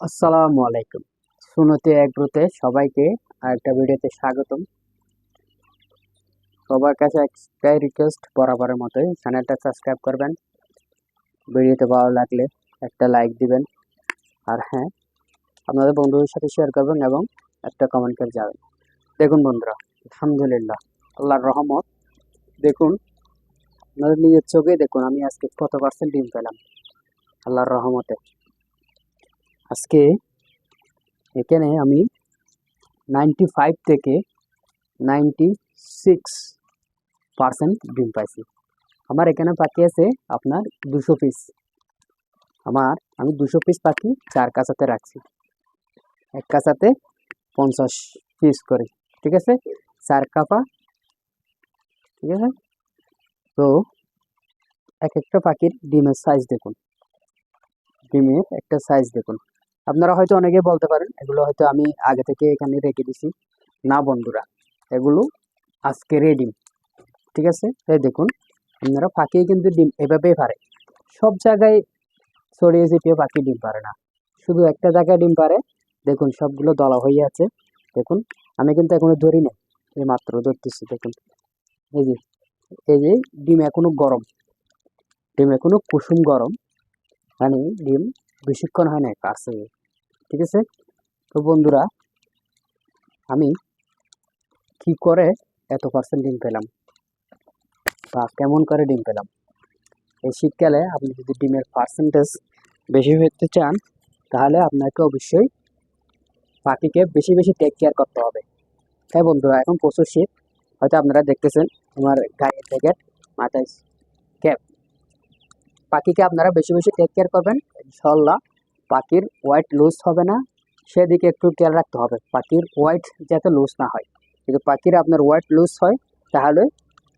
আসসালামু আলাইকুম। সুনতি এগ্রোতে সবাইকে আরেকটা ভিডিওতে স্বাগতম। সবার কাছে একটাই রিকোয়েস্ট বরাবরের মতোই। চ্যানেলটা সাবস্ক্রাইব করবেন। ভিডিওতে ভালো লাগলে একটা লাইক দিবেন। আর হ্যাঁ আপনাদের বন্ধুদের সাথে শেয়ার করবেন এবং একটা কমেন্ট করে যাবেন দেখুন বন্ধুরা, আলহামদুলিল্লাহ, আল্লাহর রহমত। দেখুন, আপনাদের নিজের চোখে দেখুন, আমি আজকে কত পার্সেন্ট ডিম পেলাম। আল্লাহর রহমতে। আজকে এখানে আমি নাইনটি ফাইভ থেকে নাইনটি সিক্স পার্সেন্ট ডিম পাইছি। আমার এখানে পাখি আছে আপনার দুশো পিস আমার, আমি দুশো পিস পাখি চার কাছাতে রাখছি। এক কাছাতে পঞ্চাশ পিস করে, ঠিক আছে? চার কাপা, ঠিক আছে? তো এক একটা পাখির ডিমের সাইজ দেখুন। ডিমের একটা সাইজ দেখুন। আপনারা হয়তো অনেকে বলতে পারেন, এগুলো হয়তো আমি আগে থেকে এখানে রেখে দিছি। না বন্ধুরা, এগুলো আজকে রেডি ঠিক আছে? এই দেখুন, আপনারা পাখি কিন্তু ডিম এভাবেই পারে। সব জায়গায় ছড়িয়ে ছিটিয়ে পাখি ডিম পারে না। শুধু একটা জায়গায় ডিম পারে, দেখুন সবগুলো দলা হয়ে আছে। দেখুন, আমি কিন্তু এখনও ধরি নাই, এই মাত্র ধরতেছি, দেখুন। এই যে এই যে ডিম এখনও গরম। ডিম এখনও কুসুম গরম। মানে ডিম বেশিক্ষণ হয় না কাছে ঠিক আছে? তো বন্ধুরা, আমি কি করে এত পার্সেন্ট ডিম পেলাম? বা কেমন করে ডিম পেলাম? এই শীতকালে আপনি যদি ডিমের পার্সেন্টেজ বেশি পেতে চান, তাহলে আপনাকে অবশ্যই পাখিকে বেশি বেশি টেক কেয়ার করতে হবে। তাই বন্ধুরা, এখন প্রচুর শীত। হয়তো আপনারা দেখতেছেন, আমার গায়ের জ্যাকেট মাথায় পাখিকে আপনারা বেশি বেশি টেক কেয়ার করবেন। ইনশাল্লাহ পাখির ওয়াইট লুজ হবে না। সেদিকে একটু খেয়াল রাখতে হবে। পাখির ওয়াইট যাতে লুজ না হয়। যদি পাখির আপনার ওয়াইট লুজ হয়, তাহলে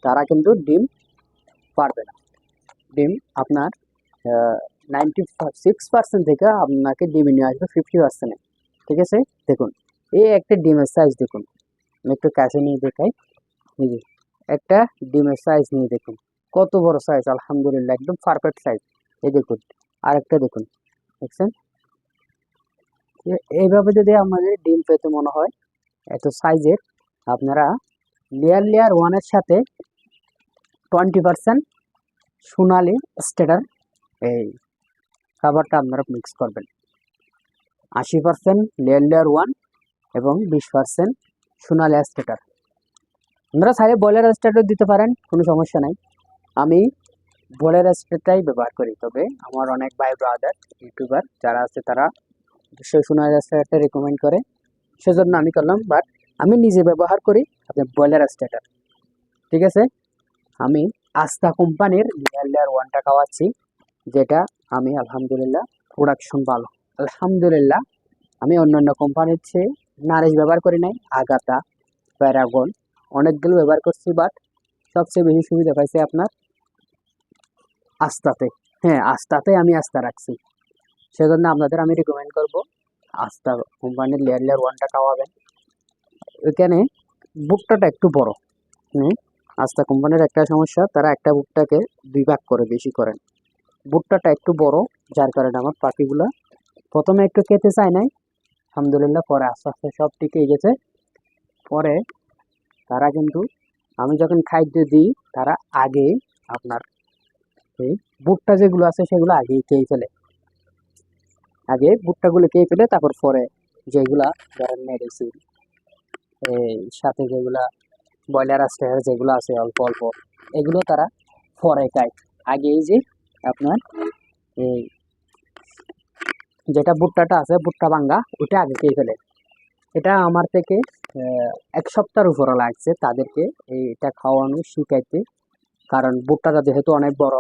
তারা কিন্তু ডিম পারবে না। ডিম আপনার নাইনটি সিক্স পার্সেন্ট থেকে আপনাকে ডিম নিয়ে আসবে ফিফটি পার্সেন্টে ঠিক আছে? দেখুন এই একটা ডিমের সাইজ দেখুন। আমি একটু কাছে নিয়ে দেখাই। একটা ডিমের সাইজ নিয়ে দেখুন। কত বড় সাইজ আলহামদুলিল্লাহ, একদম পারফেক্ট সাইজ এই দেখুন, আরেকটা দেখুন, দেখছেন? এইভাবে যদি আমাদের ডিম পেতে মনে হয়, এত সাইজের আপনারা লেয়ার লেয়ার ওয়ানের সাথে টোয়েন্টি পার্সেন্ট সোনালি স্টেটার এই খাবারটা আপনারা মিক্স করবেন। আশি পার্সেন্ট লেয়ার লেয়ার ওয়ান এবং বিশ পার্সেন্ট সোনালি স্টেটার আপনারা চাইলে ব্রয়লার স্টেটার দিতে পারেন, কোনো সমস্যা নাই। আমি ব্রয়লার স্টেটারটাই ব্যবহার করি। তবে আমার অনেক ভাই ব্রাদার ইউটিউবার যারা আছে তারা সে সোনালি স্টেটারটা রেকমেন্ড করে। সেজন্য আমি করলাম বাট আমি নিজে ব্যবহার করি আপনার ব্রয়লার স্টেটার ঠিক আছে? আমি আস্থা কোম্পানির লেয়ার লেয়ার ওয়ানটা খাওয়াচ্ছি, যেটা আমি আলহামদুলিল্লাহ প্রোডাকশন ভালো। আলহামদুলিল্লাহ, আমি অন্যান্য কোম্পানির চেয়ে নারিশ ব্যবহার করি নাই আগাতা প্যারাগন অনেকগুলো ব্যবহার করছি বাট সবচেয়ে বেশি সুবিধা পাইছে আপনার আস্তাতে। হ্যাঁ আস্তাতে আমি আস্থা রাখছি। সেজন্য আপনাদের আমি রেকমেন্ড করব, আস্থা কোম্পানির লেয়ার লেয়ার ওয়ানটা খাওয়াবেন। এখানে বুকটাটা একটু বড়, হুম? আস্থা কোম্পানির একটা সমস্যা, তারা একটা বুকটাকে দুই ভাগ করে বেশি করেন। বুকটাটা একটু বড়, যার কারণে আমার পাখিগুলো প্রথমে একটু খেতে চায় নাই। আলহামদুলিল্লাহ, পরে আস্তে আস্তে সব টিকে গেছে। পরে তারা কিন্তু, আমি যখন খাদ্য দিই, তারা আগে আপনার বুটটা যেগুলো আছে সেগুলো আগেই খেয়ে ফেলে। আগে বুটটাগুলো খেয়ে ফেলে, তারপর পরে যেগুলা ধরেন মেডিসিন এই সাথে যেগুলা ব্রয়লার আসতে যেগুলো আছে অল্প অল্প, এগুলো তারা পরে খায়। আগে এই যে আপনার এই যেটা ভুট্টাটা আছে, ভুট্টা ভাঙ্গা ওটা আগে খেয়ে ফেলে। এটা আমার থেকে এক সপ্তাহের উপরে লাগছে তাদেরকে, এইটা খাওয়ানো শিখাইতে। কারণ ভুট্টাটা যেহেতু অনেক বড়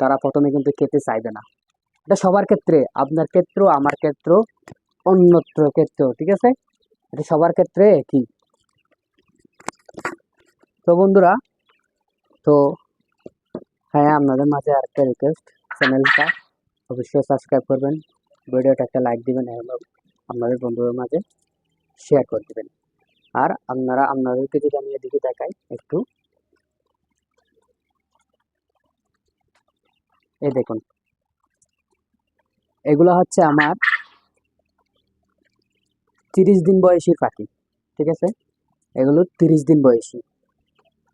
তারা প্রথমে কিন্তু খেতে চাইবে না। এটা সবার ক্ষেত্রে, আপনার ক্ষেত্র, আমার ক্ষেত্রেও অন্যত্র ক্ষেত্রেও ঠিক আছে? এটা সবার ক্ষেত্রে একই তো বন্ধুরা, তো হ্যাঁ আপনাদের মাঝে আরেকটা রিকোয়েস্ট চ্যানেলটা অবশ্যই সাবস্ক্রাইব করবেন, ভিডিওটা একটা লাইক দিবেন এবং আপনাদের বন্ধুদের মাঝে শেয়ার করে দেবেন। আর আপনারা, আপনাদেরকে যদি আমি এদিকে দেখাই, একটু এই দেখুন। এগুলো হচ্ছে আমার তিরিশ দিন বয়সী পাখি, ঠিক আছে? এগুলো তিরিশ দিন বয়সী।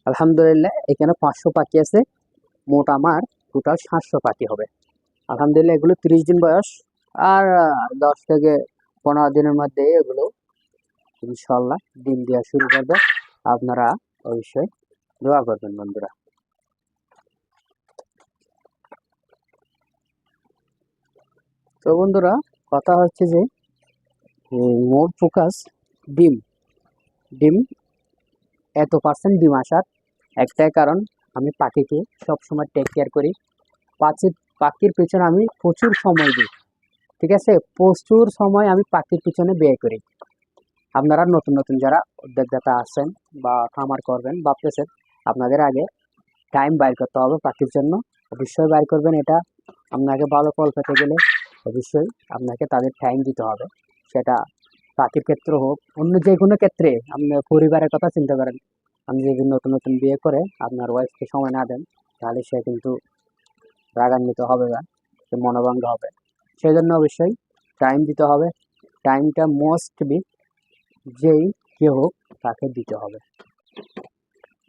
আলহামদুলিল্লাহ, এখানে পাঁচশো পাখি আছে, মোট আমার টোটাল সাতশো পাখি হবে। আলহামদুলিল্লাহ, এগুলো তিরিশ দিন বয়স, আর দশ থেকে পনেরো দিনের মধ্যে এগুলো ইনশাল্লাহ ডিম দেওয়া শুরু করবে। আপনারা অবশ্যই দোয়া করবেন বন্ধুরা। তো বন্ধুরা, কথা হচ্ছে যে মোর ফোকাস ডিম। ডিম, এত পার্সেন্ট ডিম আসার একটাই কারণ, আমি পাখিকে সবসময় টেক কেয়ার করি। পাখির পাখির পিছনে আমি প্রচুর সময় দিই, ঠিক আছে? প্রচুর সময় আমি পাখির পিছনে ব্যয় করি। আপনারা নতুন নতুন যারা উদ্যোগদাতা আছেন বা খামার করবেন, ভাবতেছেন, আপনাদের আগে টাইম বাইর করতে হবে পাখির জন্য। অবশ্যই বাইর করবেন, এটা আপনাকে ভালো ফল পেতে গেলে অবশ্যই আপনাকে তাদের টাইম দিতে হবে। সেটা পাখির ক্ষেত্রে হোক, অন্য যে কোনো ক্ষেত্রে আপনি পরিবারের কথা চিন্তা করেন। আপনি যদি নতুন নতুন বিয়ে করে আপনার ওয়াইফকে সময় না দেন, তাহলে সে কিন্তু রাগান্বিত হবে বা সে মনোভঙ্গ হবে। সেই জন্য অবশ্যই টাইম দিতে হবে। টাইমটা মোস্ট বি যেই কে হোক তাকে দিতে হবে।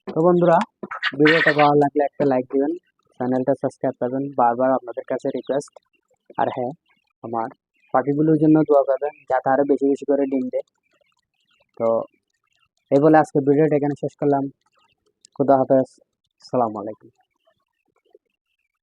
তো বন্ধুরা, ভিডিওটা ভালো লাগলে একটা লাইক দিবেন চ্যানেলটা সাবস্ক্রাইব করবেন, বারবার আপনাদের কাছে রিকোয়েস্ট আর হ্যাঁ আমার। পাখিগুলোর জন্য দোয়া করবেন, যাতে আরও বেশি বেশি করে ডিম দেয়। তো এই বলে আজকে ভিডিওটা এখানে শেষ করলাম। খুদা হাফেজ। আসসালামু আলাইকুম।